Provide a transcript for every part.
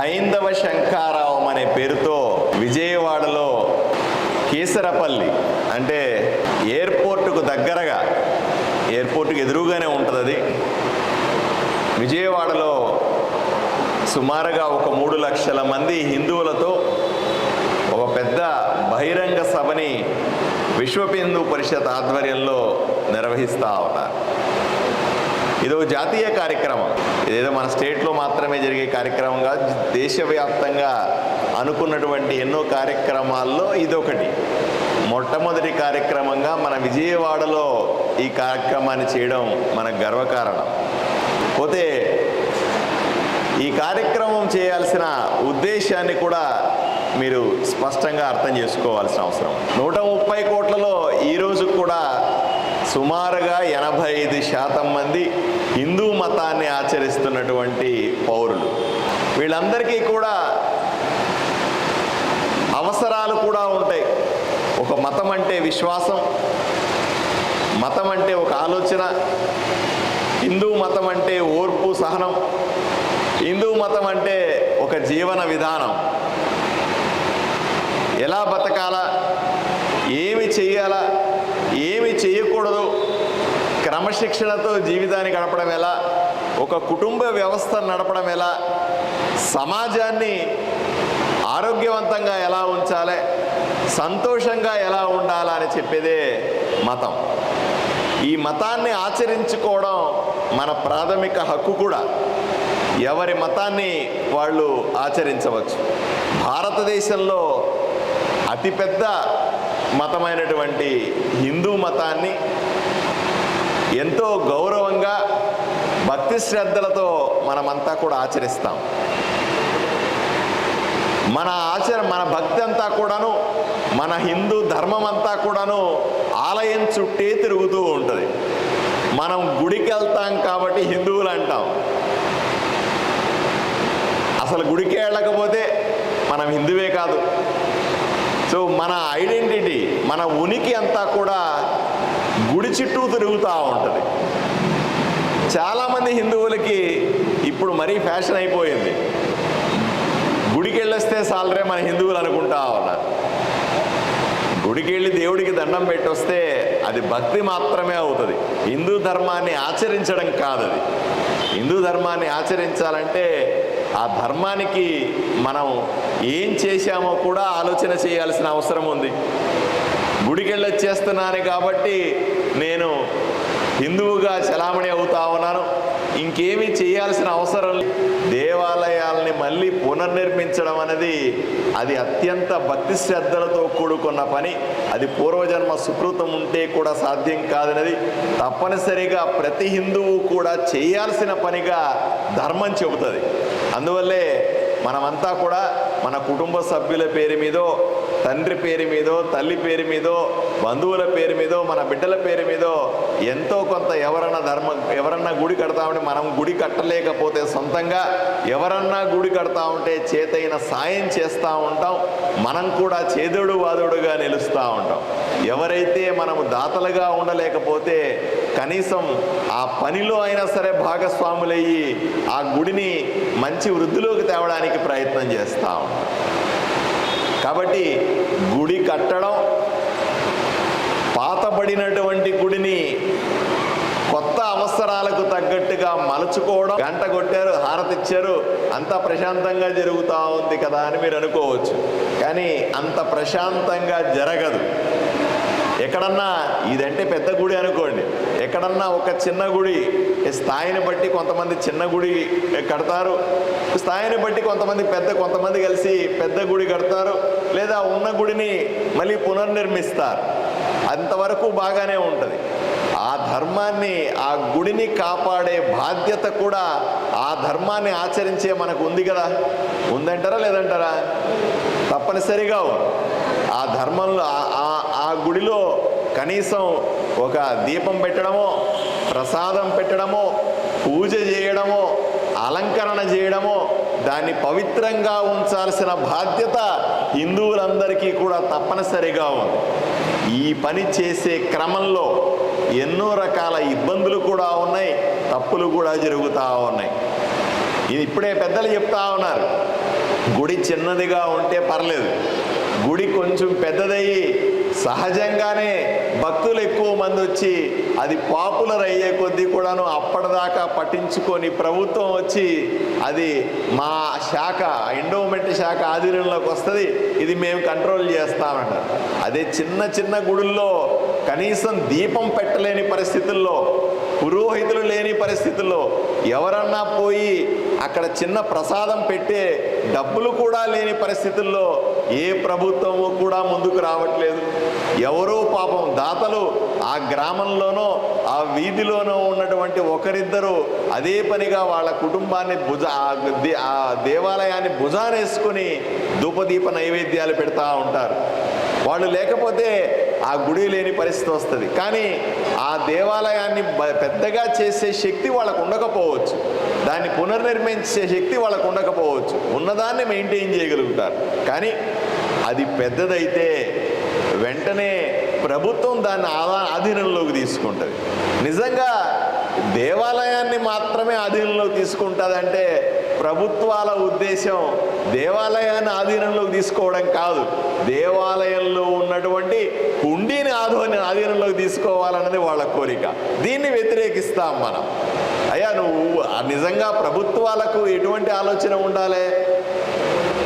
హైందవ శంకారావం అనే పేరుతో విజయవాడలో కేసరపల్లి అంటే ఎయిర్పోర్టుకు దగ్గరగా ఎయిర్పోర్టుకు ఎదురుగానే ఉంటుంది అది విజయవాడలో సుమారుగా ఒక మూడు లక్షల మంది హిందువులతో ఒక పెద్ద బహిరంగ సభని విశ్వ హిందూ పరిషత్ ఆధ్వర్యంలో నిర్వహిస్తూ ఉన్నారు. ఇదో జాతీయ కార్యక్రమం. ఇదేదో మన స్టేట్లో మాత్రమే జరిగే కార్యక్రమం కాదు దేశవ్యాప్తంగా అనుకున్నటువంటి ఎన్నో కార్యక్రమాల్లో ఇదొకటి. మొట్టమొదటి కార్యక్రమంగా మన విజయవాడలో ఈ కార్యక్రమాన్ని చేయడం మన గర్వకారణం. పోతే ఈ కార్యక్రమం చేయాల్సిన ఉద్దేశాన్ని కూడా మీరు స్పష్టంగా అర్థం చేసుకోవాల్సిన అవసరం. నూట ముప్పై కోట్లలో ఈరోజు కూడా సుమారుగా ఎనభై ఐదు శాతం మంది హిందూ మతాన్ని ఆచరిస్తున్నటువంటి పౌరులు. వీళ్ళందరికీ కూడా అవసరాలు కూడా ఉంటాయి. ఒక మతం అంటే విశ్వాసం మతం అంటే ఒక ఆలోచన హిందూ మతం అంటే ఓర్పు సహనం హిందూ మతం అంటే ఒక జీవన విధానం. ఎలా బతకాలా ఏమి చేయాలా ఏమి చేయకూడదు. క్రమశిక్షణతో జీవితాన్ని గడపడం ఎలా? ఒక కుటుంబ వ్యవస్థ నడపడం ఎలా? సమాజాన్ని ఆరోగ్యవంతంగా ఎలా ఉంచాలి? సంతోషంగా ఎలా ఉండాలా అని చెప్పేదే మతం. ఈ మతాన్ని ఆచరించుకోవడం మన ప్రాథమిక హక్కు కూడా. ఎవరి మతాన్ని వాళ్ళు ఆచరించవచ్చు. భారతదేశంలో అతిపెద్ద మతమైనటువంటి హిందూ మతాన్ని ఎంతో గౌరవంగా భక్తి శ్రద్ధలతో మనమంతా కూడా ఆచరిస్తాం. మన ఆచర మన భక్తి అంతా కూడాను మన హిందూ ధర్మం అంతా కూడాను ఆలయం చుట్టే తిరుగుతూ ఉంటుంది. మనం గుడికి వెళ్తాం కాబట్టి హిందువులు అంటాం అసలు గుడికి వెళ్ళకపోతే మనం హిందువే కాదు. సో మన ఐడెంటిటీ మన ఉనికి అంతా కూడా గుడి చుట్టూ తిరుగుతూ ఉంటుంది. చాలామంది హిందువులకి ఇప్పుడు మరీ ఫ్యాషన్ అయిపోయింది. గుడికి వెళ్ళొస్తే సాలరే మన హిందువులు అనుకుంటా ఉన్నారు. గుడికి వెళ్ళి దేవుడికి దండం పెట్టొస్తే అది భక్తి మాత్రమే అవుతుంది. హిందూ ధర్మాన్ని ఆచరించడం కాదు అది హిందూ ధర్మాన్ని ఆచరించాలంటే ఆ ధర్మానికి మనం ఏం చేశామో కూడా ఆలోచన చేయాల్సిన అవసరం ఉంది. గుడికెళ్ళొచ్చేస్తున్నాను కాబట్టి నేను హిందువుగా చలామణి అవుతా ఉన్నాను. ఇంకేమీ చేయాల్సిన అవసరం దేవాలయాల్ని మళ్ళీ పునర్నిర్మించడం అనేది అది అత్యంత భక్తి శ్రద్ధలతో కూడుకున్న పని. అది పూర్వజన్మ సుకృతం ఉంటే కూడా సాధ్యం కాదనేది తప్పనిసరిగా ప్రతి హిందువు కూడా చేయాల్సిన పనిగా ధర్మం చెబుతుంది. అందువల్లే మనమంతా కూడా మన కుటుంబ సభ్యుల పేరు మీదో తండ్రి పేరు మీదో తల్లి పేరు మీదో బంధువుల పేరు మీదో మన బిడ్డల పేరు మీదో ఎంతో కొంత ఎవరన్నా ధర్మ ఎవరన్నా గుడి కడతా ఉంటే మనం గుడి కట్టలేకపోతే సొంతంగా ఎవరన్నా గుడి కడతా ఉంటే చేతైన సాయం చేస్తూ ఉంటాం. మనం కూడా చేదుడు వాదుడుగా నిలుస్తూ ఉంటాం. ఎవరైతే మనము దాతలుగా ఉండలేకపోతే కనీసం ఆ పనిలో అయినా సరే భాగస్వాములయ్యి ఆ గుడిని మంచి వృద్ధిలోకి తేవడానికి ప్రయత్నం చేస్తూ ఉంటాం. కాబట్టి గుడి కట్టడం పాతబడినటువంటి గుడిని కొత్త అవసరాలకు తగ్గట్టుగా మలుచుకోవడం గంట కొట్టారు హారతి ఇచ్చారు అంత ప్రశాంతంగా జరుగుతూ ఉంది కదా అని మీరు అనుకోవచ్చు. కానీ అంత ప్రశాంతంగా జరగదు. ఎక్కడన్నా ఇదంటే పెద్ద గుడి అనుకోండి. ఎక్కడన్నా ఒక చిన్న గుడి స్థాయిని బట్టి కొంతమంది చిన్న గుడి కడతారు స్థాయిని బట్టి కొంతమంది పెద్ద కొంతమంది కలిసి పెద్ద గుడి కడతారు లేదా ఉన్న గుడిని మళ్ళీ పునర్నిర్మిస్తారు. అంతవరకు బాగానే ఉంటుంది. ఆ ధర్మాన్ని ఆ గుడిని కాపాడే బాధ్యత కూడా ఆ ధర్మాన్ని ఆచరించే మనకు ఉంది కదా? ఉందంటారా లేదంటారా? తప్పనిసరిగా ఉంది. ఆ ధర్మంలో ఆ- ఆ గుడిలో కనీసం ఒక దీపం పెట్టడమో ప్రసాదం పెట్టడమో పూజ చేయడమో అలంకరణ చేయడమో దాన్ని పవిత్రంగా ఉంచాల్సిన బాధ్యత హిందువులందరికీ కూడా తప్పనిసరిగా ఉంది. ఈ పని చేసే క్రమంలో ఎన్నో రకాల ఇబ్బందులు కూడా ఉన్నాయి తప్పులు కూడా జరుగుతూ ఉన్నాయి. ఇది ఇప్పుడే పెద్దలు చెప్తా ఉన్నారు. గుడి చిన్నదిగా ఉంటే పర్లేదు. గుడి కొంచెం పెద్దదయ్యి సహజంగానే భక్తులు ఎక్కువ మంది వచ్చి అది పాపులర్ అయ్యే కొద్దీ కూడాను అప్పటిదాకా పట్టించుకొని ప్రభుత్వం వచ్చి అది మా శాఖ ఎండోమెంట్ శాఖ ఆధీనంలోకి వస్తుంది. ఇది మేము కంట్రోల్ చేస్తామంటారు. అదే చిన్న చిన్న గుడుల్లో కనీసం దీపం పెట్టలేని పరిస్థితుల్లో పురోహితులు లేని పరిస్థితుల్లో ఎవరన్నా పోయి అక్కడ చిన్న ప్రసాదం పెట్టే డబ్బులు కూడా లేని పరిస్థితుల్లో ఏ ప్రభుత్వము కూడా ముందుకు రావట్లేదు. ఎవరో పాపం దాతలు ఆ గ్రామంలోనో ఆ వీధిలోనో ఉన్నటువంటి ఒకరిద్దరు అదే పనిగా వాళ్ళ కుటుంబాన్ని భుజ ఆ దే- ఆ దేవాలయాన్ని భుజానేసుకుని ధూపదీప నైవేద్యాలు పెడతా ఉంటారు. వాళ్ళు లేకపోతే ఆ గుడి లేని పరిస్థితి వస్తుంది. కానీ ఆ దేవాలయాన్ని పెద్దగా చేసే శక్తి వాళ్ళకు ఉండకపోవచ్చు. దాన్ని పునర్నిర్మించే శక్తి వాళ్ళకు ఉండకపోవచ్చు. ఉన్నదాన్ని మెయింటైన్ చేయగలుగుతారు. కానీ అది పెద్దదైతే వెంటనే ప్రభుత్వం దాన్ని ఆదా ఆధీనంలోకి తీసుకుంటుంది. నిజంగా దేవాలయాన్ని మాత్రమే ఆధీనంలోకి తీసుకుంటుందంటే ప్రభుత్వాల ఉద్దేశం దేవాలయాన్ని ఆధీనంలోకి తీసుకోవడం కాదు. దేవాలయంలో ఉన్నటువంటి హుండీని ఆధోని ఆధీనంలోకి తీసుకోవాలన్నది వాళ్ళ కోరిక. దీన్ని వ్యతిరేకిస్తాం మనం. అయ్యా నువ్వు ఆ నిజంగా ప్రభుత్వాలకు ఎటువంటి ఆలోచన ఉండాలి?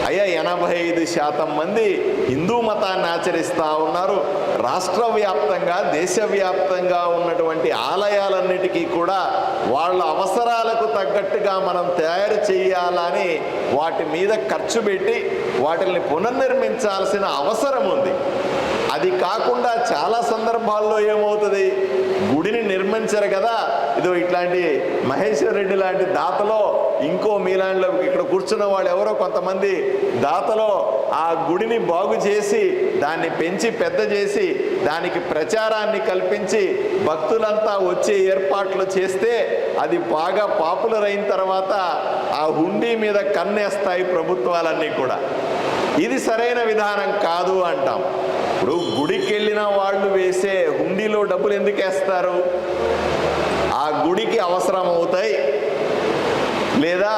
అయ్యా ఎనభై ఐదు శాతం మంది హిందూ మతాన్ని ఆచరిస్తూ ఉన్నారు. రాష్ట్ర వ్యాప్తంగా దేశవ్యాప్తంగా ఉన్నటువంటి ఆలయాలన్నిటికీ కూడా వాళ్ళ అవసరాలకు తగ్గట్టుగా మనం తయారు చేయాలని వాటి మీద ఖర్చు పెట్టి వాటిని పునర్నిర్మించాల్సిన అవసరం ఉంది. అది కాకుండా చాలా సందర్భాల్లో ఏమవుతుంది? గుడిని నిర్మించరు కదా? ఇదో ఇట్లాంటి మహేశ్వర్ రెడ్డి లాంటి దాతలో ఇంకో మీలాండ్లో ఇక్కడ కూర్చున్న వాళ్ళు ఎవరో కొంతమంది దాతలో ఆ గుడిని బాగు చేసి దాన్ని పెంచి పెద్ద చేసి దానికి ప్రచారాన్ని కల్పించి భక్తులంతా వచ్చే ఏర్పాట్లు చేస్తే అది బాగా పాపులర్ అయిన తర్వాత ఆ హుండీ మీద కన్నేస్తాయి ప్రభుత్వాలన్నీ కూడా. ఇది సరైన విధానం కాదు అంటాం. ఇప్పుడు గుడికి వెళ్ళిన వాళ్ళు వేసే హుండీలో డబ్బులు ఎందుకు వేస్తారు ఆ గుడికి అవసరం అవుతాయి లేదా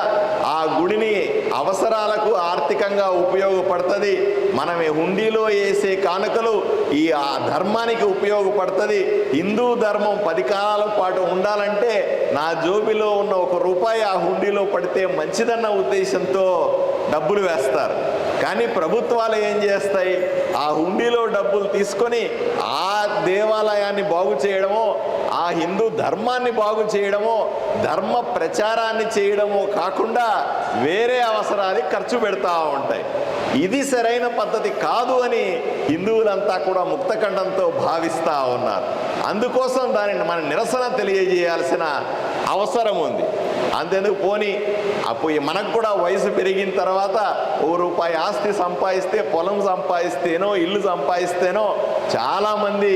ఆ గుడిని అవసరాలకు ఆర్థికంగా ఉపయోగపడుతుంది. మనం హుండీలో వేసే కానుకలు ఈ ఆ ధర్మానికి ఉపయోగపడుతుంది. హిందూ ధర్మం పది కాలాల పాటు ఉండాలంటే నా జోబిలో ఉన్న ఒక రూపాయి ఆ హుండీలో పడితే మంచిదన్న ఉద్దేశంతో డబ్బులు వేస్తారు. కానీ ప్రభుత్వాలు ఏం చేస్తాయి? ఆ హుండీలో డబ్బులు తీసుకొని ఆ దేవాలయాన్ని బాగు చేయడమో ఆ హిందూ ధర్మాన్ని బాగు చేయడమో ధర్మ ప్రచారాన్ని చేయడమో కాకుండా వేరే అవసరానికి ఖర్చు పెడతా ఉంటాయి. ఇది సరైన పద్ధతి కాదు అని హిందువులంతా కూడా ముక్తఖండంతో భావిస్తూ ఉన్నారు. అందుకోసం దానిని మన నిరసన తెలియజేయాల్సిన అవసరం ఉంది. అంతెందుకు పోని? అప్పుడు మనకు కూడా వయసు పెరిగిన తర్వాత ఓ రూపాయి ఆస్తి సంపాదిస్తే పొలం సంపాదిస్తేనో ఇల్లు సంపాదిస్తేనో చాలామంది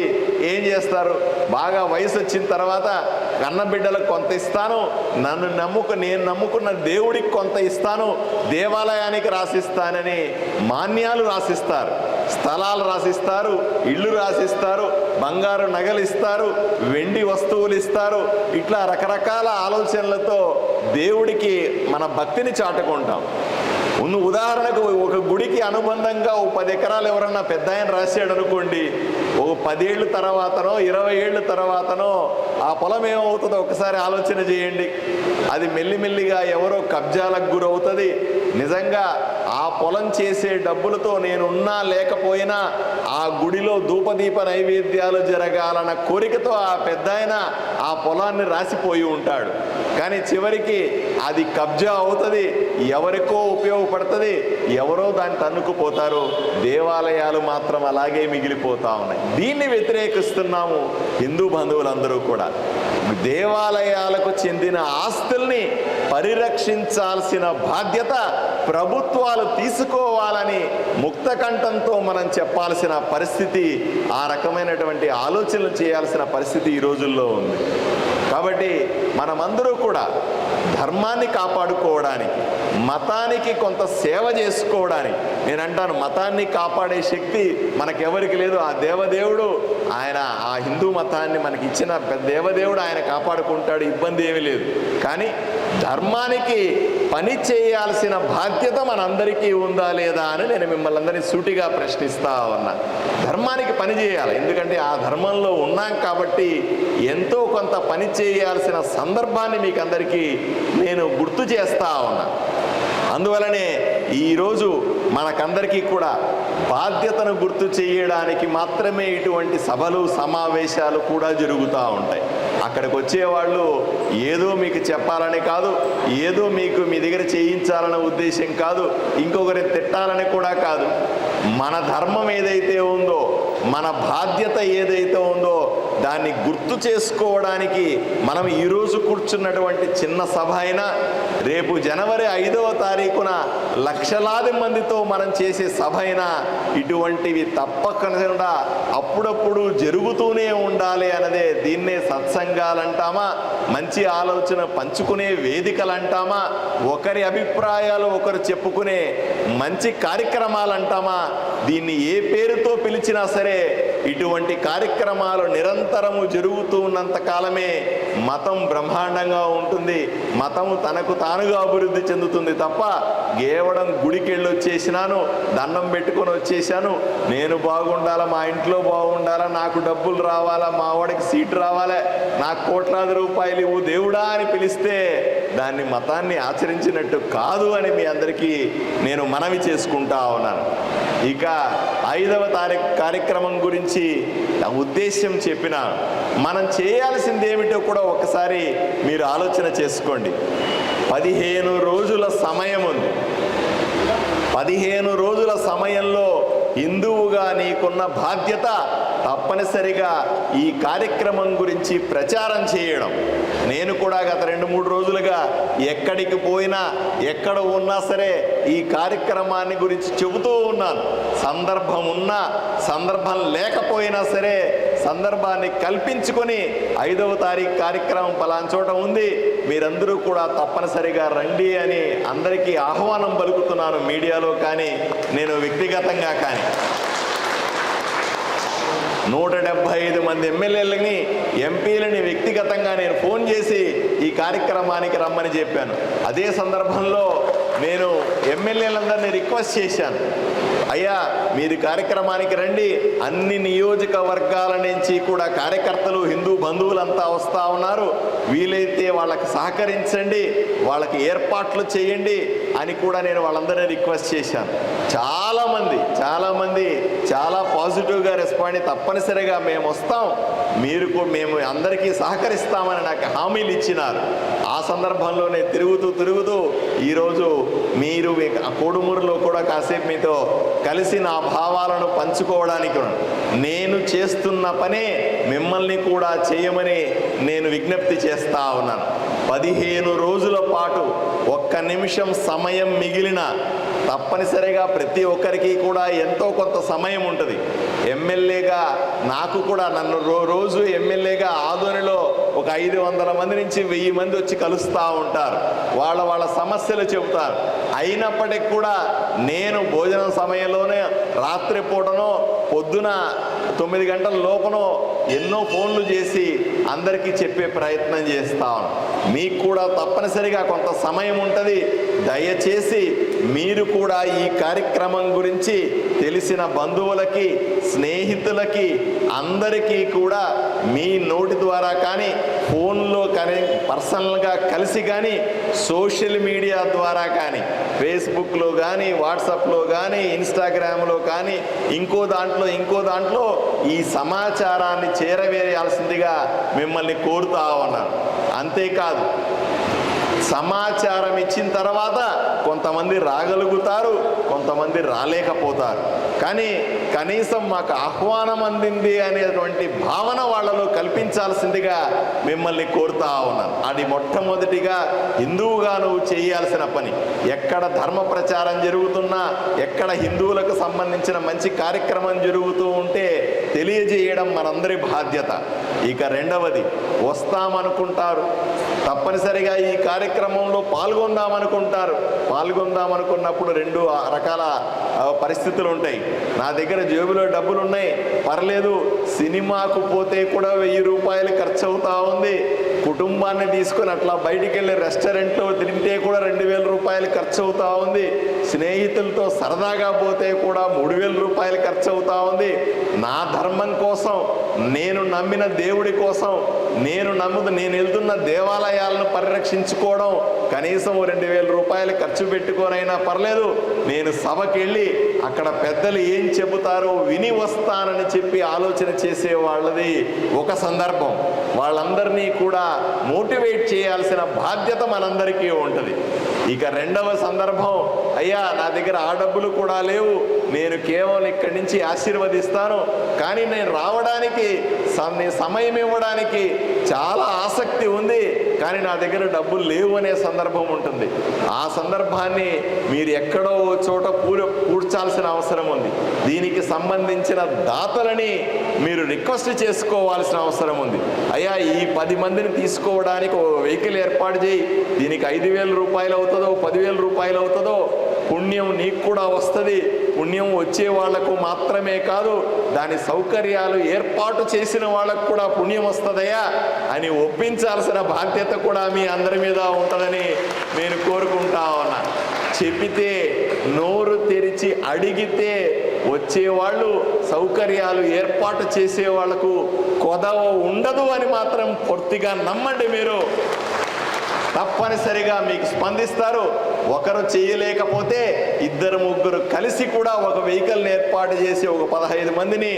ఏం చేస్తారు? బాగా వయసు వచ్చిన తర్వాత కన్నబిడ్డలకు కొంత ఇస్తాను నన్ను నమ్ముకు నేను నమ్ముకున్న దేవుడికి కొంత ఇస్తాను దేవాలయానికి రాసిస్తానని మాన్యాలు రాసిస్తారు. స్థలాలు రాసిస్తారు ఇళ్ళు రాసిస్తారు బంగారు నగలు ఇస్తారు వెండి వస్తువులు ఇస్తారు. ఇట్లా రకరకాల ఆలోచనలతో దేవుడికి మన భక్తిని చాటుకుంటాం. ఉన్న ఉదాహరణకు ఒక గుడికి అనుబంధంగా ఓ పది ఎకరాలు ఎవరన్నా పెద్ద ఆయన రాశాడు అనుకోండి ఓ పదేళ్ళు తర్వాతనో ఇరవై ఏళ్ళ తర్వాతనో ఆ పొలం ఏమవుతుందో ఒకసారి ఆలోచన చేయండి. అది మెల్లిమెల్లిగా ఎవరో కబ్జాలకు గురవుతుంది. నిజంగా ఆ పొలం చేసే డబ్బులతో నేనున్నా లేకపోయినా ఆ గుడిలో ధూపదీప నైవేద్యాలు జరగాలన్న కోరికతో ఆ పెద్ద ఆ పొలాన్ని రాసిపోయి ఉంటాడు. కానీ చివరికి అది కబ్జా అవుతుంది. ఎవరికో ఉపయోగపడుతుంది. ఎవరో దాన్ని తన్నుకుపోతారు. దేవాలయాలు మాత్రం అలాగే మిగిలిపోతా ఉన్నాయి. దీన్ని వ్యతిరేకిస్తున్నాము హిందూ బంధువులందరూ కూడా. దేవాలయాలకు చెందిన ఆస్తుల్ని పరిరక్షించాల్సిన బాధ్యత ప్రభుత్వాలు తీసుకోవాలని ముక్తకంఠంతో మనం చెప్పాల్సిన పరిస్థితి ఆ రకమైనటువంటి ఆలోచనలు చేయాల్సిన పరిస్థితి ఈ రోజుల్లో ఉంది. కాబట్టి మనమందరూ కూడా ధర్మాన్ని కాపాడుకోవడానికి మతానికి కొంత సేవ చేసుకోవడానికి నేను అంటాను మతాన్ని కాపాడే శక్తి మనకెవరికి లేదు. ఆ దేవదేవుడు ఆయన ఆ హిందూ మతాన్ని మనకి ఇచ్చిన పెద్ద దేవదేవుడు ఆయన కాపాడుకుంటాడు ఇబ్బంది ఏమీ లేదు. కానీ ధర్మానికి పని చేయాల్సిన బాధ్యత మనందరికీ ఉందా లేదా అని నేను మిమ్మల్ని అందరినీ సూటిగా ప్రశ్నిస్తా ఉన్నా. ధర్మానికి పని చేయాలి. ఎందుకంటే ఆ ధర్మంలో ఉన్నాం కాబట్టి ఎంతో కొంత పని చేయాల్సిన సందర్భాన్ని మీకు అందరికీ నేను గుర్తు చేస్తా ఉన్నా. అందువలనే ఈరోజు మనకందరికీ కూడా బాధ్యతను గుర్తు చేయడానికి మాత్రమే ఇటువంటి సభలు సమావేశాలు కూడా జరుగుతూ ఉంటాయి. అక్కడికి వచ్చేవాళ్ళు ఏదో మీకు చెప్పాలని కాదు ఏదో మీకు మీ దగ్గర చేయించాలనే ఉద్దేశం కాదు ఇంకొకరిని తిట్టాలని కూడా కాదు. మన ధర్మం ఏదైతే ఉందో మన బాధ్యత ఏదైతే ఉందో దాన్ని గుర్తు చేసుకోవడానికి మనం ఈరోజు కూర్చున్నటువంటి చిన్న సభ అయినా రేపు జనవరి ఐదవ తారీఖున లక్షలాది మందితో మనం చేసే సభ అయినా ఇటువంటివి తప్పకుండా అప్పుడప్పుడు జరుగుతూనే ఉండాలి అన్నదే దీన్నే సత్సంగాలంటామా? మంచి ఆలోచన పంచుకునే వేదికలు అంటామా ఒకరి అభిప్రాయాలు ఒకరు చెప్పుకునే మంచి కార్యక్రమాలు అంటామా దీన్ని ఏ పేరుతో పిలిచినా సరే ఇటువంటి కార్యక్రమాలు నిరంతరము జరుగుతూ ఉన్నంత కాలమే మతం బ్రహ్మాండంగా ఉంటుంది. మతము తనకు తానుగా అభివృద్ధి చెందుతుంది తప్ప కేవలం గుడికెళ్ళి వచ్చేసినాను దండం పెట్టుకొని వచ్చేసాను నేను బాగుండాలా మా ఇంట్లో బాగుండాలా నాకు డబ్బులు రావాలా మా వాడికి సీట్ రావాలా నాకు కోట్లాది రూపాయలు ఇవ్వు దేవుడా అని పిలిస్తే దాన్ని మతాన్ని ఆచరించినట్టు కాదు అని మీ అందరికీ నేను మనవి చేసుకుంటా ఉన్నాను. ఇక ఐదవ తారీఖు కార్యక్రమం గురించి నా ఉద్దేశ్యం చెప్పిన మనం చేయాల్సింది ఏమిటో కూడా ఒకసారి మీరు ఆలోచన చేసుకోండి. పదిహేను రోజుల సమయం ఉంది. పదిహేను రోజుల సమయంలో హిందువుగా నీకున్న బాధ్యత తప్పనిసరిగా ఈ కార్యక్రమం గురించి ప్రచారం చేయడం. నేను కూడా గత రెండు మూడు రోజులుగా ఎక్కడికి పోయినా ఎక్కడ ఉన్నా సరే ఈ కార్యక్రమాన్ని గురించి చెబుతూ ఉన్నాను. సందర్భం ఉన్నా సందర్భం లేకపోయినా సరే సందర్భాన్ని కల్పించుకొని ఐదవ తారీఖు కార్యక్రమం పలానా చోట ఉంది. మీరందరూ కూడా తప్పనిసరిగా రండి అని అందరికీ ఆహ్వానం పలుకుతున్నాను మీడియాలో కానీ నేను వ్యక్తిగతంగా కానీ. నూట డెబ్భై ఐదు మంది ఎమ్మెల్యేలని ఎంపీలని వ్యక్తిగతంగా నేను ఫోన్ చేసి ఈ కార్యక్రమానికి రమ్మని చెప్పాను. అదే సందర్భంలో నేను ఎమ్మెల్యేలందరినీ రిక్వెస్ట్ చేశాను. అయ్యా మీరు కార్యక్రమానికి రండి. అన్ని నియోజకవర్గాల నుంచి కూడా కార్యకర్తలు హిందూ బంధువులంతా వస్తూ ఉన్నారు. వీలైతే వాళ్ళకి సహకరించండి. వాళ్ళకి ఏర్పాట్లు చేయండి. అని కూడా నేను వాళ్ళందరినీ రిక్వెస్ట్ చేశాను. చాలామంది చాలామంది చాలా పాజిటివ్గా రెస్పాండ్ తప్పనిసరిగా మేము వస్తాం. మీరు మేము అందరికీ సహకరిస్తామని నాకు హామీలు ఇచ్చినారు. ఆ సందర్భంలోనే తిరుగుతూ తిరుగుతూ ఈరోజు మీరు ఆ కోడుమూరులో కూడా కాసేపు మీతో కలిసి నా భావాలను పంచుకోవడానికి నేను చేస్తున్న పనే మిమ్మల్ని కూడా చేయమని నేను విజ్ఞప్తి చేస్తా ఉన్నాను. పదిహేను రోజుల పాటు ఒక్క నిమిషం సమయం మిగిలిన తప్పనిసరిగా ప్రతి ఒక్కరికి కూడా ఎంతో కొంత సమయం ఉంటుంది. ఎమ్మెల్యేగా నాకు కూడా నన్ను రో రోజు ఎమ్మెల్యేగా ఆదోనిలో ఒక ఐదు వందల మంది నుంచి వెయ్యి మంది వచ్చి కలుస్తూ ఉంటారు. వాళ్ళ వాళ్ళ సమస్యలు చెబుతారు. అయినప్పటికి కూడా నేను భోజనం సమయంలోనే రాత్రిపూటనో పొద్దున తొమ్మిది గంటల లోపనో ఎన్నో ఫోన్లు చేసి అందరికీ చెప్పే ప్రయత్నం చేస్తాను మీకు కూడా తప్పనిసరిగా కొంత సమయం ఉంటుంది. దయచేసి మీరు కూడా ఈ కార్యక్రమం గురించి తెలిసిన బంధువులకి స్నేహితులకి అందరికీ కూడా మీ నోటి ద్వారా కానీ ఫోన్లో కానీ పర్సనల్గా కలిసి కానీ సోషల్ మీడియా ద్వారా కానీ ఫేస్బుక్లో కానీ వాట్సాప్లో కానీ ఇన్స్టాగ్రామ్లో కానీ ఇంకో దాంట్లో ఇంకో దాంట్లో ఈ సమాచారాన్ని చేరవేయాల్సిందిగా మిమ్మల్ని కోరుతా ఉన్నాను. అంతేకాదు సమాచారం ఇచ్చిన తర్వాత కొంతమంది రాగలుగుతారు కొంతమంది రాలేకపోతారు. కానీ కనీసం మాకు ఆహ్వానం అందింది అనేటువంటి భావన వాళ్ళలో కల్పించాల్సిందిగా మిమ్మల్ని కోరుతా ఉన్నాను. అది మొట్టమొదటిగా హిందువుగా నువ్వు చేయాల్సిన పని. ఎక్కడ ధర్మ ప్రచారం జరుగుతున్నా ఎక్కడ హిందువులకు సంబంధించిన మంచి కార్యక్రమం జరుగుతూ ఉంటే తెలియజేయడం మనందరి బాధ్యత. ఇక రెండవది వస్తామనుకుంటారు. తప్పనిసరిగా ఈ కార్యక్రమం కార్యక్రమంలో పాల్గొందామనుకుంటారు. పాల్గొందామనుకున్నప్పుడు రెండు రకాల పరిస్థితులు ఉంటాయి నా దగ్గర జేబులో డబ్బులు ఉన్నాయి పర్లేదు సినిమాకు పోతే కూడా వెయ్యి రూపాయలు ఖర్చు అవుతా ఉంది. కుటుంబాన్ని తీసుకొని అట్లా బయటికి వెళ్ళి రెస్టారెంట్లో తింటే కూడా రెండు వేల రూపాయలు ఖర్చు అవుతా ఉంది. స్నేహితులతో సరదాగా పోతే కూడా మూడు వేల రూపాయలు ఖర్చు అవుతా ఉంది. నా ధర్మం కోసం నేను నమ్మిన దేవుడి కోసం నేను నమ్ముతు నేను వెళ్తున్న దేవాలయాలను పరిరక్షించుకోవడం కనీసం రెండు వేల రూపాయలు ఖర్చు పెట్టుకోనైనా పర్లేదు. నేను సభకి వెళ్ళి అక్కడ పెద్దలు ఏం చెబుతారో విని వస్తానని చెప్పి ఆలోచన చేసే వాళ్ళది ఒక సందర్భం. వాళ్ళందరినీ కూడా మోటివేట్ చేయాల్సిన బాధ్యత మనందరికీ ఉంటుంది. ఇక రెండవ సందర్భం అయ్యా నా దగ్గర ఆ డబ్బులు కూడా లేవు. నేను కేవలం ఇక్కడి నుంచి ఆశీర్వదిస్తాను కానీ నేను రావడానికి సమయం ఇవ్వడానికి చాలా ఆసక్తి ఉంది కానీ నా దగ్గర డబ్బులు లేవు అనే సందర్భం ఉంటుంది. ఆ సందర్భాన్ని మీరు ఎక్కడో ఓ చోట పూర పూడ్చాల్సిన అవసరం ఉంది. దీనికి సంబంధించిన దాతలని మీరు రిక్వెస్ట్ చేసుకోవాల్సిన అవసరం ఉంది. అయ్యా ఈ పది మందిని తీసుకోవడానికి ఓ వెహికల్ ఏర్పాటు చేయి. దీనికి ఐదు వేల రూపాయలు అవుతుందో పదివేల రూపాయలు అవుతుందో పుణ్యం నీకు కూడా వస్తుంది. పుణ్యం వచ్చే వాళ్ళకు మాత్రమే కాదు దాని సౌకర్యాలు ఏర్పాటు చేసిన వాళ్ళకు కూడా పుణ్యం వస్తుందయ్యా అని ఒప్పించాల్సిన బాధ్యత కూడా మీ అందరి మీద ఉంటుందని నేను కోరుకుంటా ఉన్నా. చెబితే నోరు తెరిచి అడిగితే వచ్చేవాళ్ళు సౌకర్యాలు ఏర్పాటు చేసే వాళ్ళకు కొదవ ఉండదు అని మాత్రం పూర్తిగా నమ్మండి మీరు. తప్పనిసరిగా మీకు స్పందిస్తారు. ఒకరు చేయలేకపోతే ఇద్దరు ముగ్గురు కలిసి కూడా ఒక వెహికల్ని ఏర్పాటు చేసి ఒక పదహైదు మందిని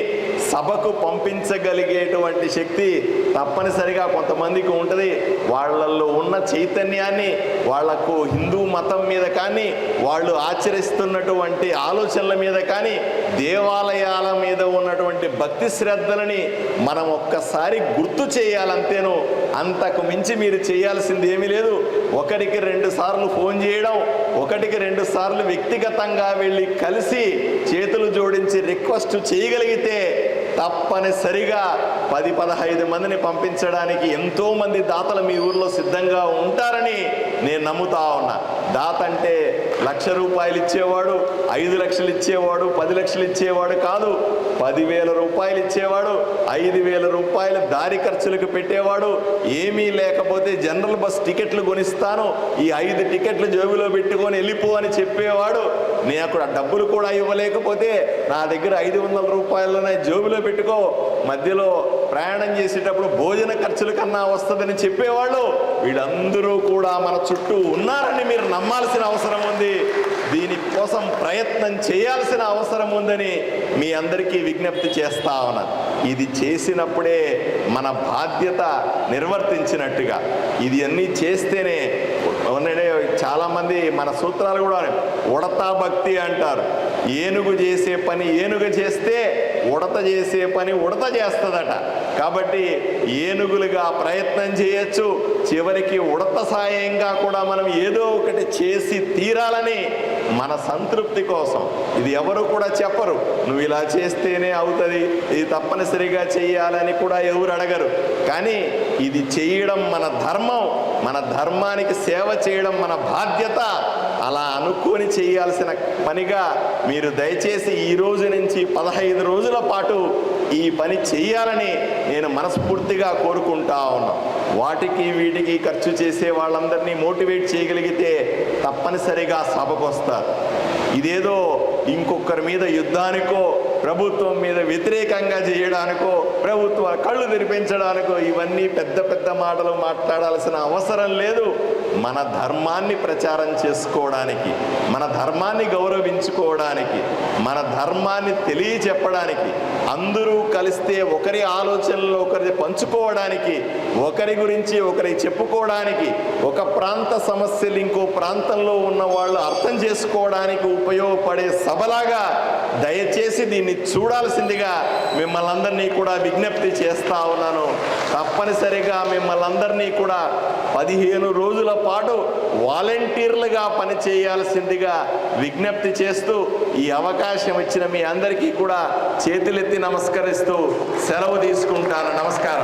సభకు పంపించగలిగేటువంటి శక్తి తప్పనిసరిగా కొంతమందికి ఉంటుంది. వాళ్ళల్లో ఉన్న చైతన్యాన్ని వాళ్ళకు హిందూ మతం మీద కానీ వాళ్ళు ఆచరిస్తున్నటువంటి ఆలోచనల మీద కానీ దేవాలయాల మీద ఉన్నటువంటి భక్తి శ్రద్ధలని మనం ఒక్కసారి గుర్తు చేయాలంతేను అంతకు మించి మీరు చేయాల్సింది ఏమీ లేదు. ఒకరికి రెండు సార్లు ఫోన్ చేయడం ఒకటికి రెండు సార్లు వ్యక్తిగతంగా వెళ్ళి కలిసి చేతులు జోడించి రిక్వెస్ట్ చేయగలిగితే తప్పనిసరిగా పది పదహైదు మందిని పంపించడానికి ఎంతో మంది దాతలు మీ ఊర్లో సిద్ధంగా ఉంటారని నేను నమ్ముతా ఉన్నా. దాత అంటే లక్ష రూపాయలు ఇచ్చేవాడు ఐదు లక్షలు ఇచ్చేవాడు పది లక్షలు ఇచ్చేవాడు కాదు పదివేల రూపాయలు ఇచ్చేవాడు ఐదు వేల రూపాయలు దారి ఖర్చులకు పెట్టేవాడు. ఏమీ లేకపోతే జనరల్ బస్ టికెట్లు కొనిస్తాను ఈ ఐదు టికెట్లు జేబులో పెట్టుకొని వెళ్ళిపో అని చెప్పేవాడు. నేను అక్కడ డబ్బులు కూడా ఇవ్వలేకపోతే నా దగ్గర ఐదు వందల రూపాయలనే జేబులో పెట్టుకో. మధ్యలో ప్రయాణం చేసేటప్పుడు భోజన ఖర్చుల కన్నా వస్తుందని చెప్పేవాళ్ళు. వీళ్ళందరూ కూడా మన చుట్టూ ఉన్నారని మీరు నమ్మాల్సిన అవసరం ఉంది. దీనికోసం ప్రయత్నం చేయాల్సిన అవసరం ఉందని మీ అందరికీ విజ్ఞప్తి చేస్తా ఉన్నాను ఇది చేసినప్పుడే మన బాధ్యత నిర్వర్తించినట్టుగా. ఇది అన్నీ చేస్తేనే ఉన్నడే చాలామంది మన సూత్రాలు కూడా ఉడతా భక్తి అంటారు. ఏనుగు చేసే పని ఏనుగు చేస్తే ఉడత చేసే పని ఉడత చేస్తుందట. కాబట్టి ఏనుగులుగా ప్రయత్నం చేయొచ్చు. చివరికి ఉడత సాయంగా కూడా మనం ఏదో ఒకటి చేసి తీరాలని మన సంతృప్తి కోసం. ఇది ఎవరు కూడా చెప్పరు. నువ్వు ఇలా చేస్తేనే అవుతుంది. ఇది తప్పనిసరిగా చేయాలని కూడా ఎవరు అడగరు. కానీ ఇది చేయడం మన ధర్మం. మన ధర్మానికి సేవ చేయడం మన బాధ్యత. అలా అనుకొని చేయాల్సిన పనిగా మీరు దయచేసి ఈ రోజు నుంచి పదహైదు రోజుల పాటు ఈ పని చేయాలని నేను మనస్ఫూర్తిగా కోరుకుంటా ఉన్నాను. వాటికి వీటికి ఖర్చు చేసే వాళ్ళందరినీ మోటివేట్ చేయగలిగితే తప్పనిసరిగా సభకు వస్తారు. ఇదేదో ఇంకొకరి మీద యుద్ధానికో ప్రభుత్వం మీద వ్యతిరేకంగా చేయడానికో ప్రభుత్వ కళ్ళు తెరిపించడానికో ఇవన్నీ పెద్ద పెద్ద మాటలు మాట్లాడాల్సిన అవసరం లేదు. మన ధర్మాన్ని ప్రచారం చేసుకోవడానికి మన ధర్మాన్ని గౌరవించుకోవడానికి మన ధర్మాన్ని తెలియచెప్పడానికి అందరూ కలిస్తే ఒకరి ఆలోచనలు ఒకరి పంచుకోవడానికి ఒకరి గురించి ఒకరి చెప్పుకోవడానికి ఒక ప్రాంత సమస్యలు ఇంకో ప్రాంతంలో ఉన్న వాళ్ళు అర్థం చేసుకోవడానికి ఉపయోగపడే సభలాగా దయచేసి దీన్ని చూడాల్సిందిగా మిమ్మల్ని అందరినీ కూడా విజ్ఞప్తి చేస్తా ఉన్నాను. తప్పనిసరిగా మిమ్మల్ని అందరినీ కూడా పదిహేను రోజుల పాటు వాలంటీర్లుగా పనిచేయాల్సిందిగా విజ్ఞప్తి చేస్తూ ఈ అవకాశం ఇచ్చిన మీ అందరికీ కూడా చేతులెత్తి నమస్కరిస్తూ సెలవు తీసుకుంటాను. నమస్కారం.